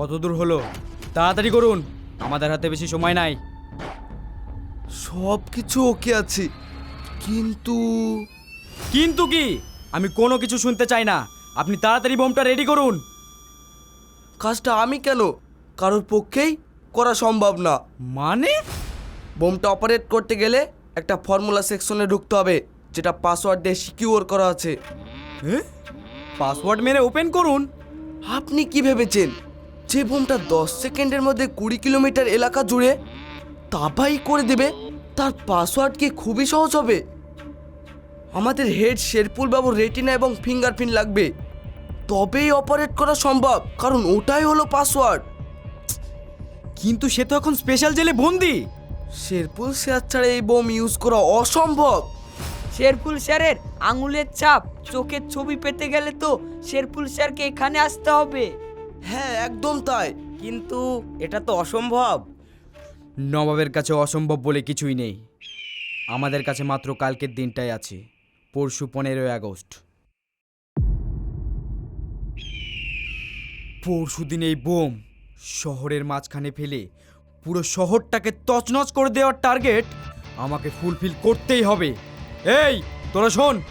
কত দূর হলো? তাড়াতাড়ি করুন। আমাদের হাতে বেশি সময় নাই। সব কিছু ওকে আছে। কিন্তু কিন্তু কি? আমি কোনো কিছু শুনতে চাই না। আপনি তাড়াতাড়ি বোমটা রেডি করুন। কাজটা আমি কেন? কারোর পক্ষেই করা সম্ভব না। মানে? বোমটা অপারেট করতে গেলে একটা ফর্মুলা সেকশনে ঢুকতে হবে যেটা পাসওয়ার্ড দিয়ে সিকিউর করা আছে। পাসওয়ার্ড মেরে ওপেন করুন। আপনি কি ভেবেছেন? যে বোমটা দশ সেকেন্ডের মধ্যে কুড়ি কিলোমিটার এলাকা জুড়ে তাবাই করে দেবে তার পাসওয়ার্ড কি খুবই সহজ হবে? আমাদের হেড শেরপুল বাবুর রেটিনা এবং ফিঙ্গারপ্রিন্ট লাগবে। তবেই অপারেট করা সম্ভব কারণ ওটাই হলো পাসওয়ার্ড কিন্তু সে তো এখন স্পেশাল জেলে বন্দি। শেরপুল স্যার ছাড়া এই বোম ইউজ করা অসম্ভব। শেরফুল স্যারের আঙুলের ছাপ চোখের ছবি পেতে গেলে তো শেরফুল স্যারকে এখানে আসতে হবে। হ্যাঁ একদম তাই। কিন্তু এটা তো অসম্ভব। নবাবের কাছে অসম্ভব বলে কিছুই নেই। আমাদের কাছে মাত্র কালকের দিনটাই আছে, পরশু পনেরোই আগস্ট। পরশু দিন এই বোম শহরের মাঝখানে ফেলে পুরো শহরটাকে তছনছ করে দেওয়ার টার্গেট আমাকে ফুলফিল করতেই হবে। এই, তোরা শোন।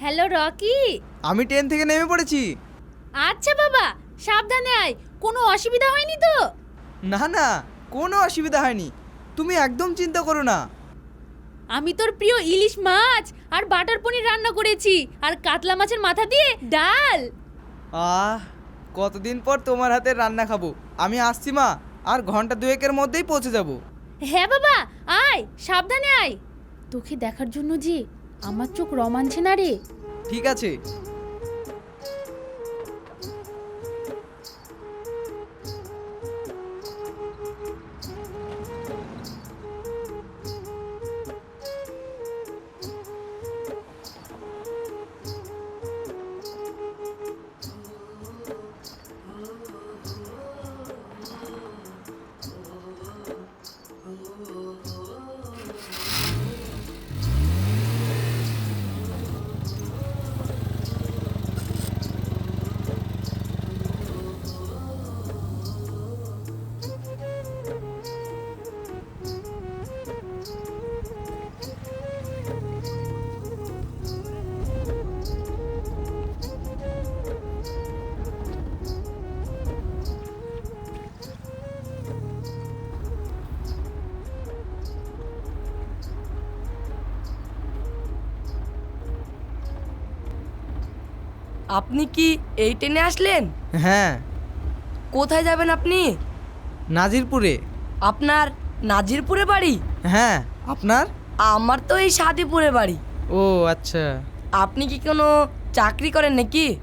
হ্যালো রকি আমি ট্রেন থেকে নেমে পড়েছি। আচ্ছা বাবা সাবধানে আয়। কোনো অসুবিধা হয়নি তো? না না কোনো অসুবিধা হয়নি। তুমি একদম চিন্তা করো না। আমি তোর প্রিয় ইলিশ মাছ আর বাটার পনির রান্না করেছি। আর কাতলা মাছের মাথা দিয়ে ডাল। আহ কতদিন পর তোমার হাতের রান্না খাব। আমি আসছি মা আর ঘণ্টা দুয়েকের মধ্যেই পৌঁছে যাব। হ্যাঁ বাবা আয় সাবধানে আয়। তোকে দেখার জন্য যে আমার চোখ রোমাঞ্চে না রে ঠিক আছে। আপনি কি এই ট্রেনে আসলেন? হ্যাঁ। কোথায় যাবেন আপনি? নাজিরপুরে। আপনার নাজিরপুরে বাড়ি? হ্যাঁ আপনার? আমার তো এই সাদিপুরে বাড়ি। ও আচ্ছা। আপনি কি কোনো চাকরি করেন নাকি?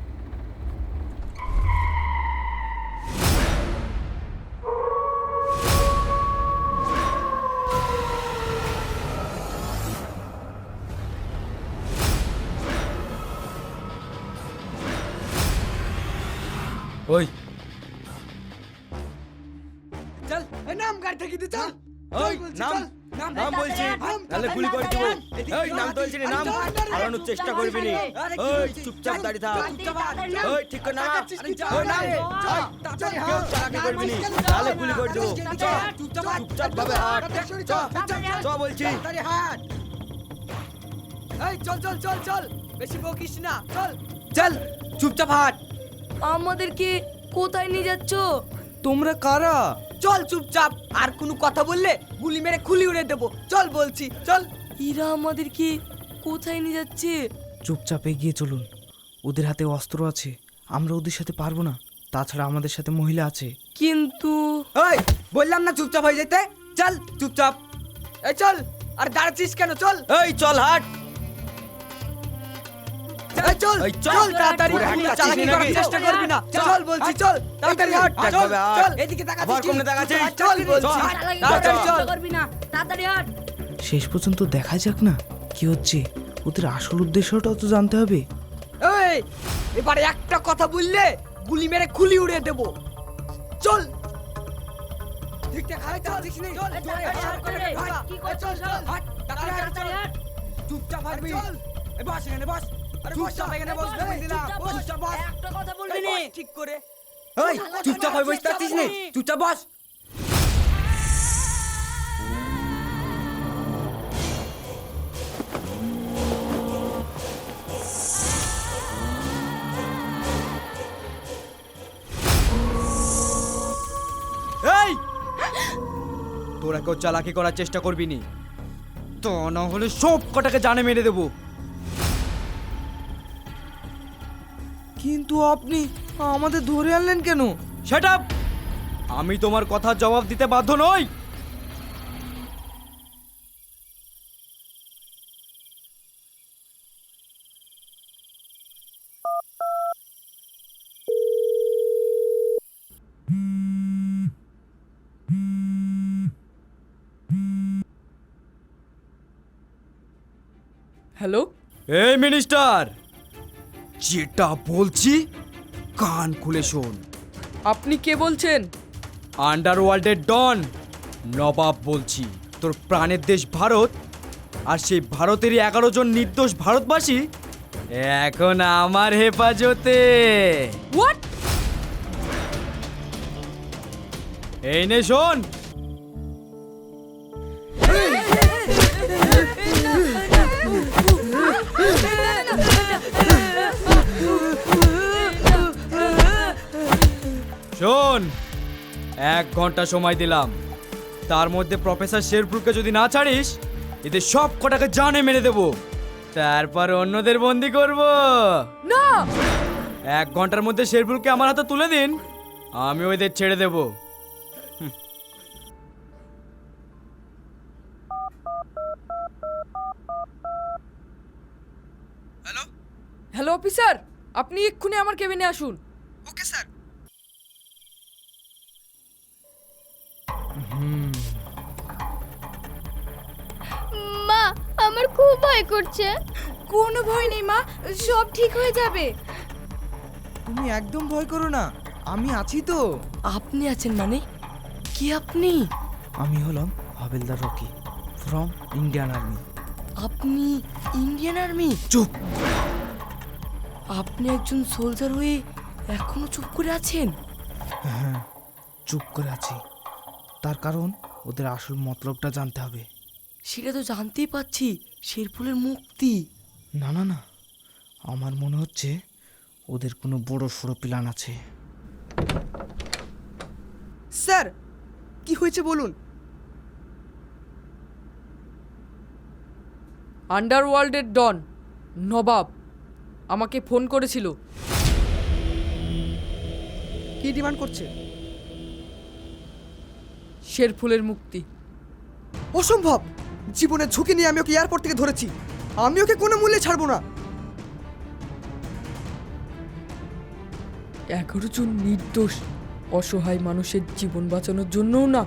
ওই চল নাম গাড়ি থেকে চল ওই নাম নাম বলছি নাহলে গুলি করে দেবো এই নাম তো বলছি নাম পালানোর চেষ্টা করবি নি এই চুপচাপ দাঁড়িয়ে থাক এই ঠিক করে নাম ওই নাম কেউ চালাকি করবি নি নাহলে গুলি করে দেবো চুপচাপ ভাবে হাট চ বলছি এই চল চল চল চল বেশি বকিস না চল চল চুপচাপ হাট আমাদেরকে কোথায় নিয়ে যাচ্ছ? তোমরা কারা? চল চুপচাপ আর কোনো কথা বললে গুলি মেরে খুলি উড়ে দেবো। চল বলছি চল। এরা আমাদেরকে কোথায় নিয়ে যাচ্ছে? চুপচাপ এগিয়ে চলুন। ওদের হাতে অস্ত্র আছে আমরা ওদের সাথে পারব না। তাছাড়া আমাদের সাথে মহিলা আছে। কিন্তু ওই বললাম না চুপচাপ হয়ে যেতে? চল চুপচাপ। এই চল আর দাঁড়াচ্ছিস কেন? চল। এই চল হাট। এই চল চল। তাড়াতাড়ি ওরে হাঁটতে কোনো পারছিস চালাকি করার চেষ্টা করবি না। চল বলছি চল তাড়াতাড়ি হাট। চল চল এদিকে আবার তাকাচ্ছিস তাকাচ্ছিস? চল বলছি। তাড়াতাড়ি চল। করবি না। তাড়াতাড়ি হাট। শেষ পর্যন্ত দেখা যাক না। কি হচ্ছে? ওদের আসল উদ্দেশ্যটাও তো জানতে হবে। এই এবারে একটা কথা বললে গুলি মেরে খুলি উড়িয়ে দেব। চল। ঠিকঠাক হাই চল দেখিনি চল জোরে হাত করে হাট কি করছিস? চল চল হাট তাড়াতাড়ি হাট চুপচাপ হাঁটবি। এখানে বস এখানে বস। ঠিক করে। চুপচাপ হয়ে বসে থাকছিস নি? চুপচাপ বস। এই! তোরা কেউ চালাকি করার চেষ্টা করবি নি। তো না হলে সব কটাকে জানে মেরে দেবো। কিন্তু আপনি আমাদের ধরে আনলেন কেন? সেটা আমি তোমার কথার জবাব দিতে বাধ্য নই! হ্যালো এই মিনিস্টার! যেটা বলছি কান খুলে শোন। আপনি কে বলছেন? আন্ডারওয়ার্ল্ডের ডন নবাব বলছি। তোর প্রাণের দেশ ভারত আর সেই ভারতেরই এগারো জন নির্দোষ ভারতবাসী এখন আমার হেফাজতে। হোয়াট এই নে শোন শোন। এক ঘণ্টা সময় দিলাম। তার মধ্যে প্রফেসর শেরপুরকে যদি না ছাড়িস এদের সব কটাকে জানে মেরে দেবো। তারপর অন্যদের বন্দি করব। না! এক ঘণ্টার মধ্যে শেরপুরকে আমার হাতে তুলে দিন আমি ওদের ছেড়ে দেবো। Hello officer! আপনি এক্ষুনি আমার কেবিনে আসুন। Okay sir. মা আমার খুব ভয় করছে। কোনো ভয় নেই মা। সব ঠিক হয়ে যাবে। তুমি একদম ভয় করো না। আমি আছি তো। আপনি আছেন মানে? কি আপনি? আমি হলাম হাবিলদার রকি ফ্রম ইন্ডিয়ান আর্মি আপনি ইন্ডিয়ান আর্মি চুপ! আপনি একজন সোলজার হয়ে এখনও চুপ করে আছেন? হ্যাঁ চুপ করে আছি। তার কারণ ওদের আসল মতলবটা জানতে হবে। সেটা তো জানতেই পাচ্ছি শেরফুলের মুক্তি। না না না। আমার মনে হচ্ছে ওদের কোনো বড় সড়ো প্ল্যান আছে। স্যার কি হয়েছে বলুন? আন্ডারওয়ার্ল্ডের ডন নবাব আমাকে ফোন করেছিল। কি ডিমান্ড করছে? শেরফুলের মুক্তি? অসম্ভব! জীবনের ঝুঁকি নিয়ে আমি ওকে এয়ারপোর্ট থেকে ধরেছি। আমি ওকে কোনো মূল্যে ছাড়বো না। এগারো জন নির্দোষ অসহায় মানুষের জীবন বাঁচানোর জন্যও না।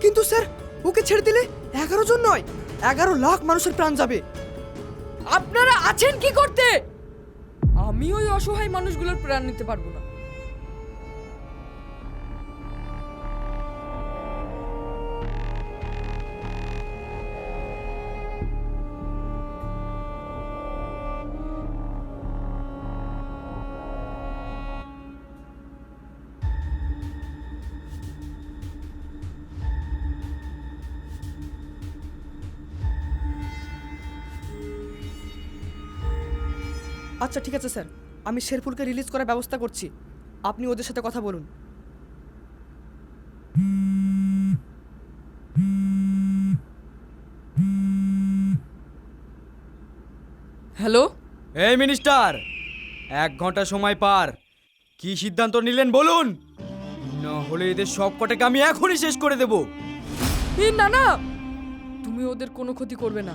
কিন্তু স্যার ওকে ছেড়ে দিলে এগারো জন নয় এগারো লাখ মানুষের প্রাণ যাবে। আপনারা আছেন কি করতে? আমি ওই অসহায় মানুষগুলোর প্রাণ নিতে পারব না। আচ্ছা ঠিক আছে স্যার। আমি শেরফুলকে রিলিজ করার ব্যবস্থা করছি। আপনি ওদের সাথে কথা বলুন। হ্যালো? এই মিনিস্টার এক ঘণ্টা সময় পার। কি সিদ্ধান্ত নিলেন বলুন? না হলে এদের সব কটাকে আমি এখনই শেষ করে দেব। না না। তুমি ওদের কোনো ক্ষতি করবে না।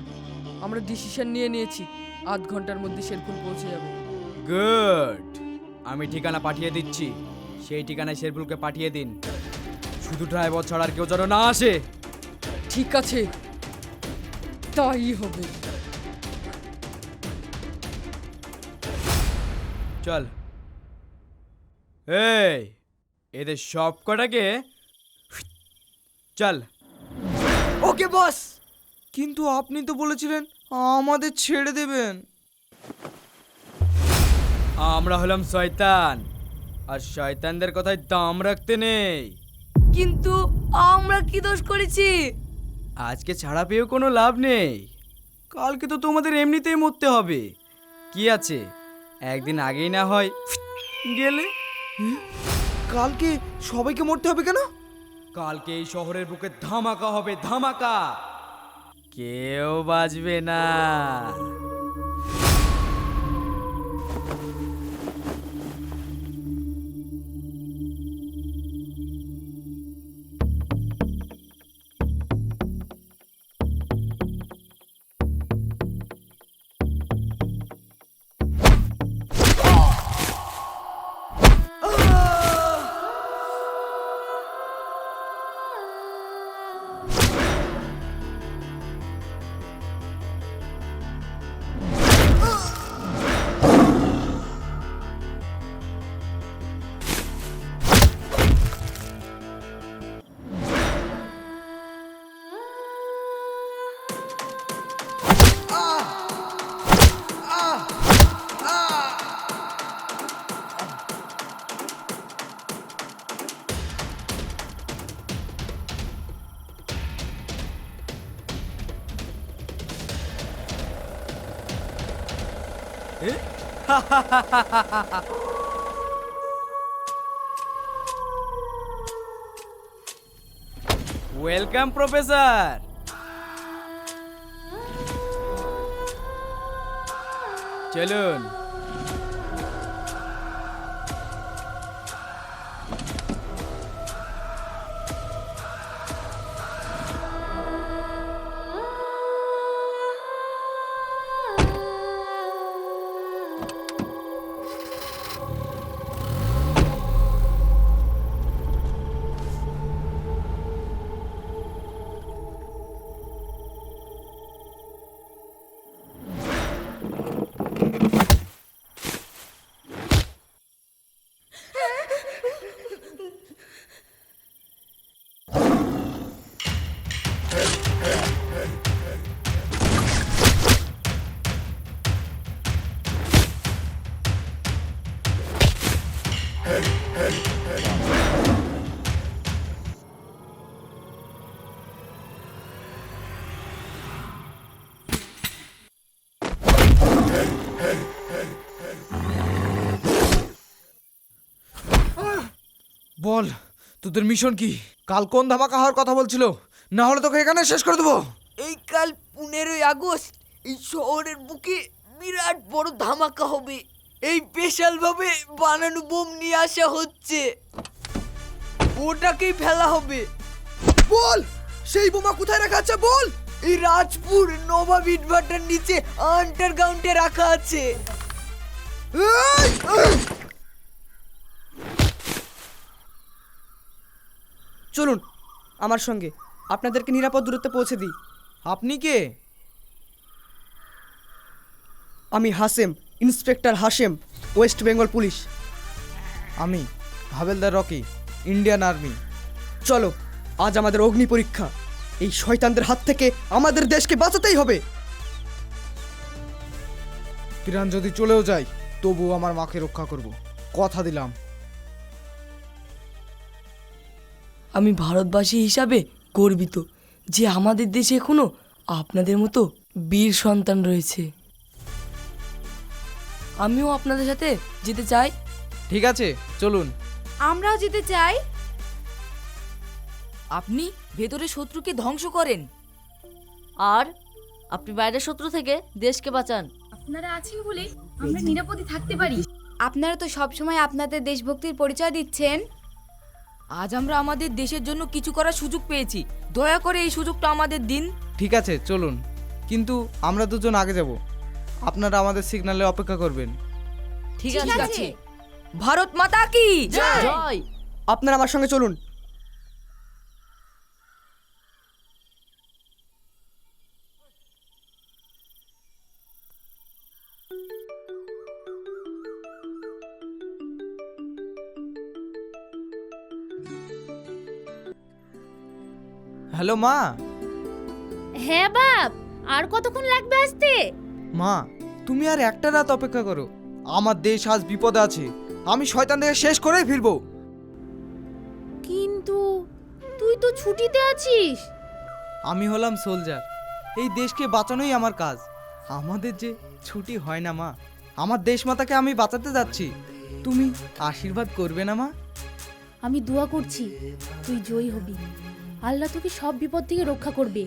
আমরা ডিসিশন নিয়ে নিয়েছি। আধ ঘণ্টার মধ্যে শেরপুর পৌঁছে যাবে। গুড। আমি ঠিকানা পাঠিয়ে দিচ্ছি। সেই ঠিকানায় শেরপুলকে পাঠিয়ে দিন। শুধু ড্রাইভার ছাড়া আর কেউ যেন না আসে। ঠিক আছে। তাই হবে। চল। এই এদের সব কটাকে চল। ওকে বস! কিন্তু আপনি তো বলেছিলেন আমাদের ছেড়ে দেবেন। আমরা হলাম শয়তান। আর শয়তানদের কথায় দাম রাখতে নেই। কিন্তু আমরা কি দোষ করেছি? আজকে ছাড়া পেয়েও কোনো লাভ নেই। কালকে তো তোমাদের এমনিতেই মরতে হবে। কি আছে? একদিন আগেই না হয়। গেলে? কালকে সবাইকে মরতে হবে কেন? কালকে এই শহরের বুকে ধামাকা হবে ধামাকা। কেউ বাজবে না। ওয়েলকাম প্রফেসর চলুন তোদের মিশন কি? কাল কোন ধামাকা হওয়ার কথা বলছিল? না হলে তোকে এখানে শেষ করে দেবো। এই কাল পনেরোই আগস্ট এই শহরের বুকে বিরাট বড় ধামাকা হবে। এই স্পেশাল ভাবে বানানো বোম নিয়ে আসা হচ্ছে। ওটাকেই ফেলা হবে। বল! সেই বোমা কোথায় রাখা আছে বল? এই রাজপুর নবাব ইটভাটার নিচে আন্ডারগ্রাউন্ডে রাখা আছে এই, এই! চলুন আমার সঙ্গে। আপনাদেরকে নিরাপদ দূরত্বে পৌঁছে দিই। আপনি কে? আমি Hashem inspector Hashem West Bengal police. আমি হাবেলদার রকি ইন্ডিয়ান আর্মি। চলো আজ আমাদের অগ্নি পরীক্ষা। এই শয়তানদের হাত থেকে আমাদের দেশকে বাঁচাতেই হবে। পিরান যদি চলেও যায় তবু আমার মাকে রক্ষা করব। কথা দিলাম। আমি ভারতবাসী হিসাবে গর্বিত যে আমাদের দেশে এখনও আপনাদের মতো বীর সন্তান রয়েছে। আমিও আপনাদের সাথে যেতে চাই। ঠিক আছে চলুন। আমরাও যেতে চাই। আপনি ভেতরে শত্রুকে ধ্বংস করেন। আর আপনি বাইরের শত্রু থেকে দেশকে বাঁচান। আপনারা আছেন বলে আমরা নিরাপদে থাকতে পারি। আপনারা তো সবসময় আপনাদের দেশভক্তির পরিচয় দিচ্ছেন। আজ আমরা আমাদের দেশের জন্য কিছু করার সুযোগ পেয়েছি। দয়া করে এই সুযোগটা আমাদের দিন। ঠিক আছে চলুন। কিন্তু আমরা দুজন আগে যাব। আপনারা আমাদের সিগনালে অপেক্ষা করবেন। ঠিক ঠিক আছে। আছে। ভারত মাতা কি? জয়। আপনারা আমার সঙ্গে চলুন। হ্যালো মা? হ্যাঁ বাপ আর কতক্ষণ লাগবে আসতে? মা তুমি আর একটা রাত অপেক্ষা করো। আমার দেশ আজ বিপদে আছে। আমি শয়তান থেকে শেষ করেই ফিরবো। কিন্তু তুই তো ছুটিতে আছিস। আমি হলাম সোলজার। এই দেশকে বাঁচানোই আমার কাজ। আমাদের যে ছুটি হয় না মা আমার দেশমাতাকে আমি বাঁচাতে যাচ্ছি। তুমি আশীর্বাদ করবে না মা? আমি দোয়া করছি তুই জয়ী হবি। আল্লাহ তোকে সব বিপদ থেকে রক্ষা করবে।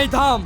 ওখানেই থাম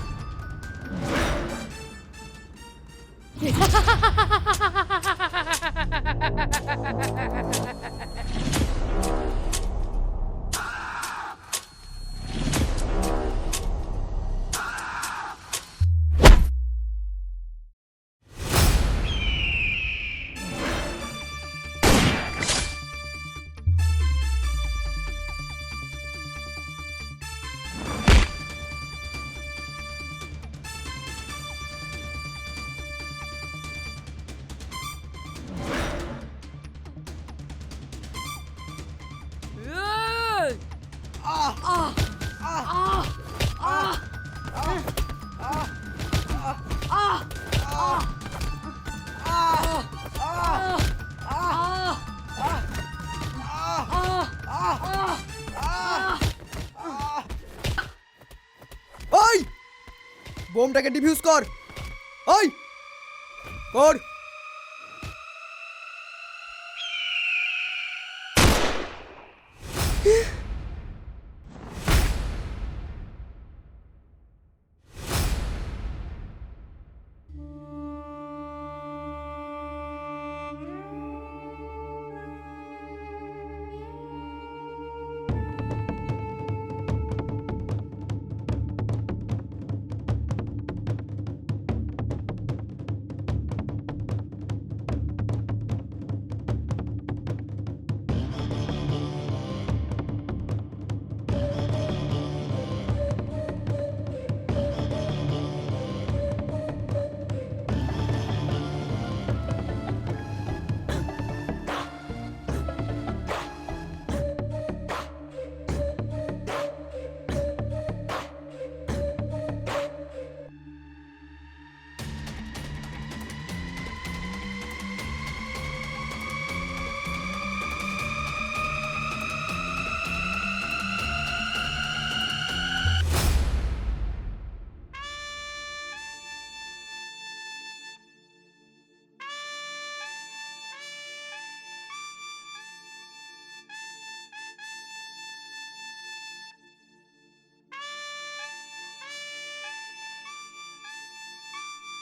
বোমটাকে ডিফিউজ কর। ওই! কর!